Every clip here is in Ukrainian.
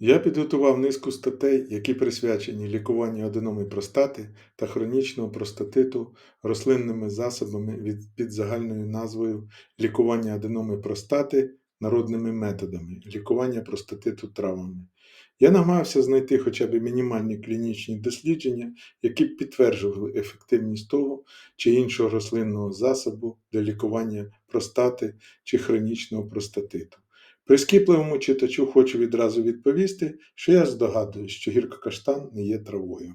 Я підготував низку статей, які присвячені лікуванню аденоми простати та хронічного простатиту рослинними засобами від, під загальною назвою лікування аденоми простати народними методами, лікування простатиту травами. Я намагався знайти хоча б мінімальні клінічні дослідження, які б підтверджували ефективність того чи іншого рослинного засобу для лікування простати чи хронічного простатиту. Прискіпливому читачу хочу відразу відповісти, що я здогадуюсь, що гіркокаштан не є травою.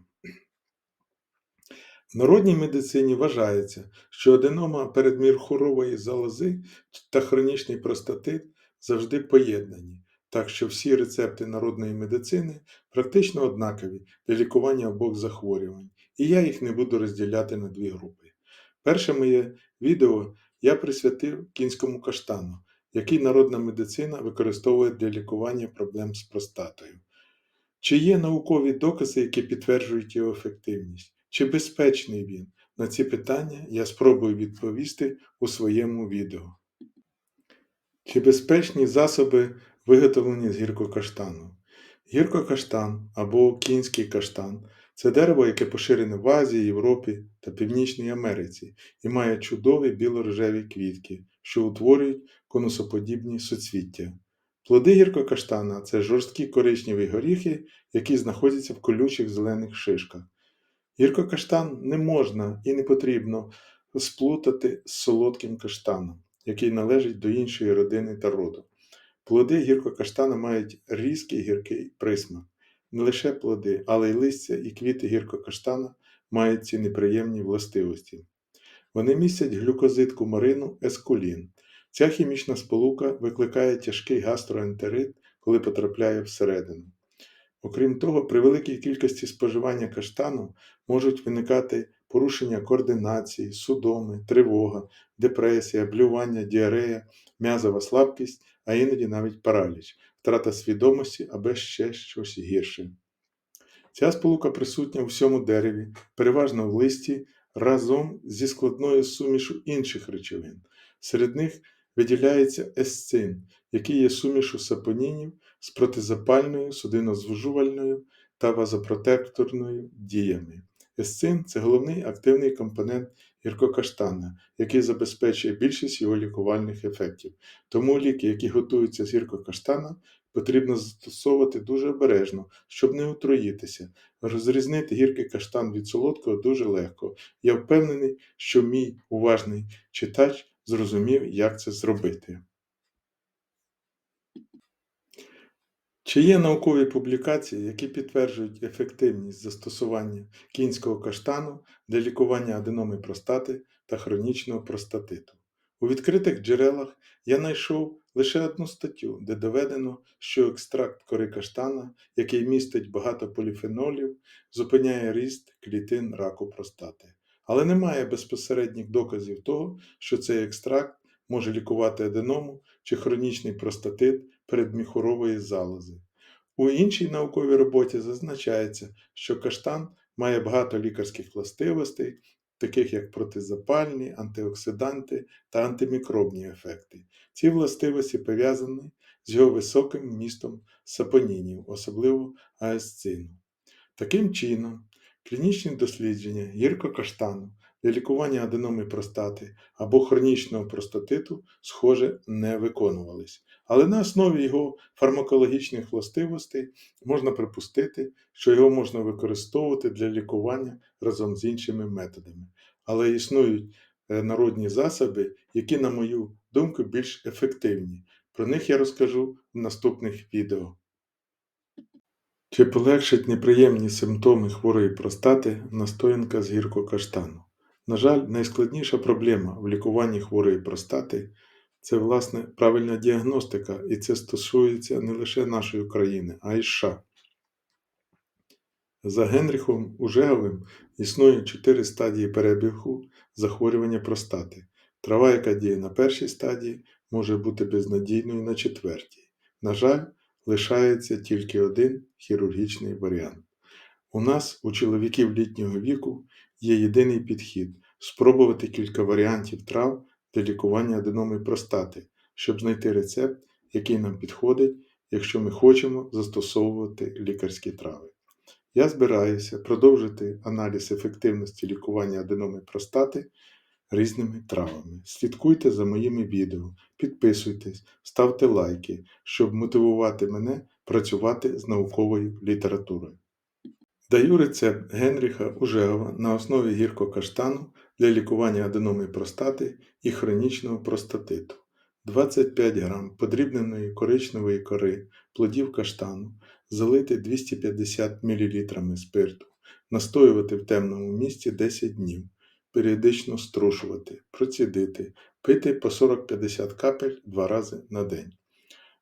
В народній медицині вважається, що аденома передмірхурової залози та хронічний простатит завжди поєднані, так що всі рецепти народної медицини практично однакові для лікування обох захворювань, і я їх не буду розділяти на дві групи. Перше моє відео я присвятив кінському каштану, який народна медицина використовує для лікування проблем з простатою. Чи є наукові докази, які підтверджують його ефективність? Чи безпечний він? На ці питання я спробую відповісти у своєму відео. Чи безпечні засоби виготовлення з гіркокаштану? Гіркокаштан або кінський каштан це дерево, яке поширене в Азії, Європі та Північній Америці і має чудові біло-рожеві квітки, що утворюють конусоподібні суцвіття. Плоди гіркокаштана це жорсткі коричневі горіхи, які знаходяться в колючих зелених шишках. Гіркокаштан не можна і не потрібно сплутати з солодким каштаном, який належить до іншої родини та роду. Плоди гіркокаштана мають різкий гіркий присмак. Не лише плоди, але й листя і квіти гіркокаштана мають ці неприємні властивості. Вони містять глюкозид кумарину ескулін. Ця хімічна сполука викликає тяжкий гастроентерит, коли потрапляє всередину. Окрім того, при великій кількості споживання каштану можуть виникати порушення координації, судоми, тривога, депресія, блювання, діарея, м'язова слабкість, а іноді навіть параліч, втрата свідомості або ще щось гірше. Ця сполука присутня у всьому дереві, переважно в листі, разом зі складною сумішу інших речовин. Серед них виділяється есцин, який є сумішу сапонінів з протизапальною, судинозвужувальною та вазопротекторною діями. Есцин це головний активний компонент гіркокаштана, який забезпечує більшість його лікувальних ефектів. Тому ліки, які готуються з гіркокаштана, потрібно застосовувати дуже обережно, щоб не отруїтися. Розрізнити гіркий каштан від солодкого дуже легко. Я впевнений, що мій уважний читач зрозумів, як це зробити. Чи є наукові публікації, які підтверджують ефективність застосування кінського каштану для лікування аденоми простати та хронічного простатиту? У відкритих джерелах я знайшов лише одну статтю, де доведено, що екстракт кори каштана, який містить багато поліфенолів, зупиняє ріст клітин раку простати. Але немає безпосередніх доказів того, що цей екстракт може лікувати аденому чи хронічний простатит передміхурової залози. У іншій науковій роботі зазначається, що каштан має багато лікарських властивостей, таких як протизапальні, антиоксиданти та антимікробні ефекти. Ці властивості пов'язані з його високим вмістом сапонінів, особливо аесцину. Таким чином, клінічні дослідження гіркокаштану для лікування аденоми простати або хронічного простатиту, схоже, не виконувались. Але на основі його фармакологічних властивостей можна припустити, що його можна використовувати для лікування разом з іншими методами. Але існують е, народні засоби, які, на мою думку, більш ефективні. Про них я розкажу в наступних відео. Чи полегшить неприємні симптоми хворої простати настоянка з гіркокаштану? На жаль, найскладніша проблема в лікуванні хворої простати це, власне, правильна діагностика, і це стосується не лише нашої країни, а й США. За Генріхом Ужеговим існує чотири стадії перебігу захворювання простати. Трава, яка діє на першій стадії, може бути безнадійною на четвертій. На жаль, лишається тільки один хірургічний варіант. У нас, у чоловіків літнього віку, є єдиний підхід спробувати кілька варіантів трав для лікування аденоми простати, щоб знайти рецепт, який нам підходить якщо ми хочемо застосовувати лікарські трави. Я збираюся продовжити аналіз ефективності лікування аденоми простати різними травами. Слідкуйте за моїми відео, підписуйтесь, ставте лайки, щоб мотивувати мене працювати з науковою літературою. Даю рецепт Генріха Ужегова на основі гіркокаштану для лікування аденоми простати і хронічного простатиту. 25 г подрібненої коричневої кори плодів каштану, залити 250 мл спирту, настоювати в темному місці 10 днів, періодично струшувати, процідити, пити по 40-50 капель 2 рази на день.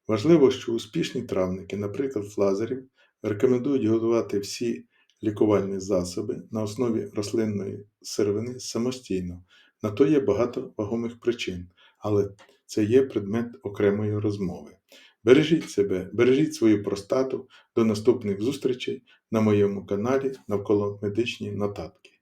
Важливо, що успішні травники, наприклад, Лазарів, рекомендують готувати всі лікувальні засоби на основі рослинної сировини самостійно. На то є багато вагомих причин, але це є предмет окремої розмови. Бережіть себе, бережіть свою простату. До наступних зустрічей на моєму каналі навколо медичні нотатки.